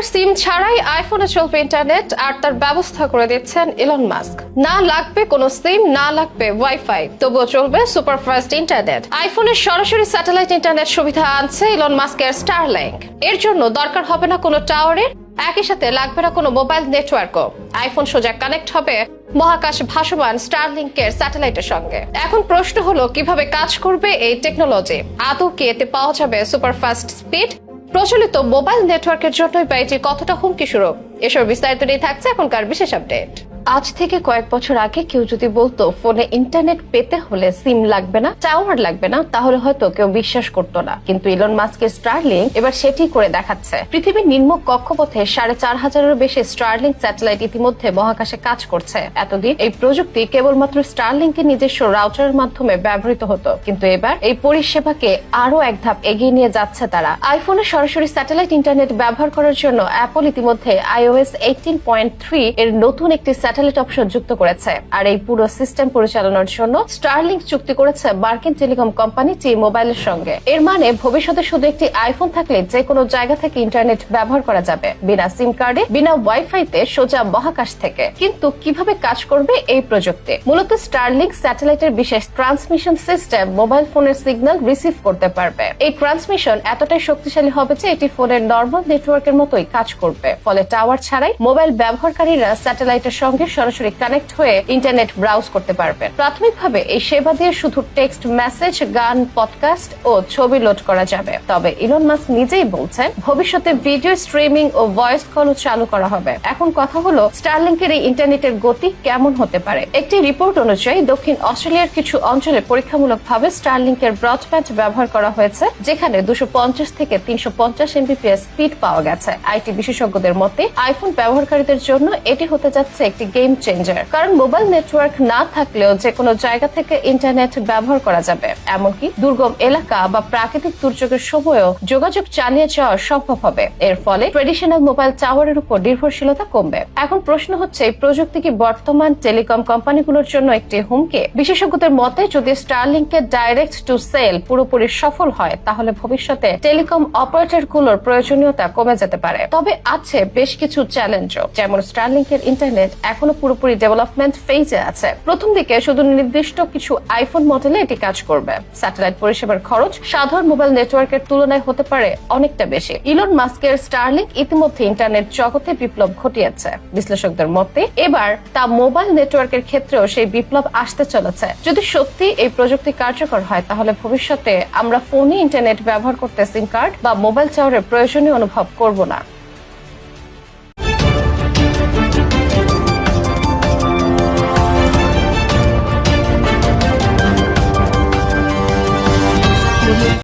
এবার সিম ছাড়াই আইফোনে চলবে ইন্টারনেট আর তার ব্যবস্থা করে দিচ্ছেন ইলন মাস্ক না লাগবে কোনো সিম না লাগবে ওয়াইফাই তবুও চলবে সুপারফাস্ট ইন্টারনেট আইফোনের সরাসরি স্যাটেলাইট ইন্টারনেট সুবিধা আনছে ইলন মাস্কের স্টারলিংক এর জন্য দরকার হবে না কোনো টাওয়ারের একই সাথে লাগবে না কোনো মোবাইল নেটওয়ার্কও আইফোন সোজা কানেক্ট হবে মহাকাশ ভাসমান স্টারলিংকের স্যাটেলাইটের সঙ্গে। এখন প্রশ্ন হলো, কীভাবে কাজ করবে এই টেকনোলজি আদৌ কি এতে পাওয়া যাবে সুপারফাস্ট স্পিড প্রচলিত মোবাইল নেটওয়ার্কের জন্যই বা এটি কতটা হুমকি স্বরূপ এসব বিস্তারিত নিয়ে থাকছে এখনকার বিশেষ আপডেট। আজ থেকে কয়েক বছর আগে কেউ যদি বলতো, ফোনে ইন্টারনেট পেতে হলে সিম লাগবে না, টাওয়ার লাগবে না, তাহলে হয়তো কেউ বিশ্বাস করতো না। কিন্তু ইলন মাস্কের স্টারলিং এবার সেটি করে দেখাচ্ছে। পৃথিবীর নিম্ন কক্ষপথে সাড়ে চার হাজারেরও বেশি স্টারলিং স্যাটেলাইট ইতিমধ্যে মহাকাশে কাজ করছে। এতদিন এই প্রযুক্তি কেবলমাত্র স্টারলিংকের নিজস্ব রাউটারের মাধ্যমে ব্যবহৃত হতো, কিন্তু এবার এই পরিষেবাকে আরও এক ধাপ এগিয়ে নিয়ে যাচ্ছে তারা। আইফোনে সরাসরি স্যাটেলাইট ইন্টারনেট ব্যবহার করার জন্য অ্যাপল ইতিমধ্যে আইওএস এইটিন পয়েন্ট থ্রি এর নতুন একটি স্যাটেলাইট অপশন যুক্ত করেছে। আর এই পুরো সিস্টেম পরিচালনার জন্য স্টারলিংক চুক্তি করেছে মার্কিন টেলিকম কোম্পানি টি মোবাইলের সঙ্গে। এর মানে ভবিষ্যতে শুধু একটি আইফোন থাকলে যে কোনো জায়গা থেকে ইন্টারনেট ব্যবহার করা যাবে, বিনা সিম কার্ডে বিনা ওয়াইফাইতে সোজা মহাকাশ থেকে। কিন্তু কীভাবে কাজ করবে এই প্রযুক্তি? মূলত স্টারলিংক স্যাটেলাইটের বিশেষ ট্রান্সমিশন সিস্টেম মোবাইল ফোনের সিগন্যাল রিসিভ করতে পারবে। এই ট্রান্সমিশন এতটাই শক্তিশালী হবে যে এটি ফোনের নর্মাল নেটওয়ার্কের মতোই কাজ করবে। ফলে টাওয়ার ছাড়াই মোবাইল ব্যবহারকারীরা স্যাটেলাইটের সঙ্গে সরাসরি কানেক্ট হয়ে ইন্টারনেট ব্রাউজ করতে পারবে প্রাথমিকভাবে এই সেবা দিয়ে শুধু টেক্সট মেসেজ গান পডকাস্ট ও ছবি লোড করা যাবে। তবে ইলন মাস্ক নিজেই বলছেন, ভবিষ্যতে ভিডিও স্ট্রিমিং ও ভয়েস কলও চালু করা হবে। এখন কথা হলো স্টারলিংকের এই ইন্টারনেটের গতি কেমন হতে পারে? একটি রিপোর্ট অনুযায়ী, দক্ষিণ অস্ট্রেলিয়ার কিছু অঞ্চলে পরীক্ষামূলকভাবে স্টারলিংকের ব্রডব্যান্ড ব্যবহার করা হয়েছে, যেখানে দুশো পঞ্চাশ থেকে তিনশো পঞ্চাশ এমবিপিএস স্পিড পাওয়া গেছে। আইটি বিশেষজ্ঞদের মতে আইফোন ব্যবহারকারীদের জন্য এটি হতে যাচ্ছে একটি গেম চেঞ্জার কারণ মোবাইল নেটওয়ার্ক না থাকলেও যে কোনো জায়গা থেকে ইন্টারনেট ব্যবহার করা যাবে। এমনকি দুর্গম এলাকা বা প্রাকৃতিক দুর্যোগের সময়ও যোগাযোগ চালিয়ে যাওয়া সম্ভব হবে। এর ফলে ট্রেডিশনাল মোবাইল টাওয়ারের উপর নির্ভরশীলতা কমবে। এখন প্রশ্ন হচ্ছে, এই প্রযুক্তি কি বর্তমান টেলিকম কোম্পানিগুলোর জন্য একটি হুমকি? বিশেষজ্ঞদের মতে, যদি স্টারলিংকের ডাইরেক্ট টু সেল পুরোপুরি সফল হয়, তাহলে ভবিষ্যতে টেলিকম অপারেটরগুলোর প্রয়োজনীয়তা কমে যেতে পারে। তবে আছে বেশ কিছু চ্যালেঞ্জও যেমন স্টারলিংকের ইন্টারনেট এখনও পুরোপুরি ডেভেলপমেন্ট ফেজে আছে। প্রথম দিকে শুধু নির্দিষ্ট কিছু আইফোন মডেলে এটি কাজ করবে। স্যাটেলাইট পরিষেবার খরচ সাধারণ মোবাইল নেটওয়ার্কের তুলনায় হতে পারে অনেকটা বেশি। ইলন মাস্কের স্টারলিংক ইতিমধ্যে ইন্টারনেট জগতে বিপ্লব ঘটিয়েছে। বিশ্লেষকদের মতে, এবার তা মোবাইল নেটওয়ার্কের ক্ষেত্রেও সেই বিপ্লব আসতে চলেছে। যদি সত্যি এই প্রযুক্তি কার্যকর হয়, তাহলে ভবিষ্যতে আমরা ফোনে ইন্টারনেট ব্যবহার করতে সিম কার্ড বা মোবাইল টাওয়ারের প্রয়োজনীয় অনুভব করব না।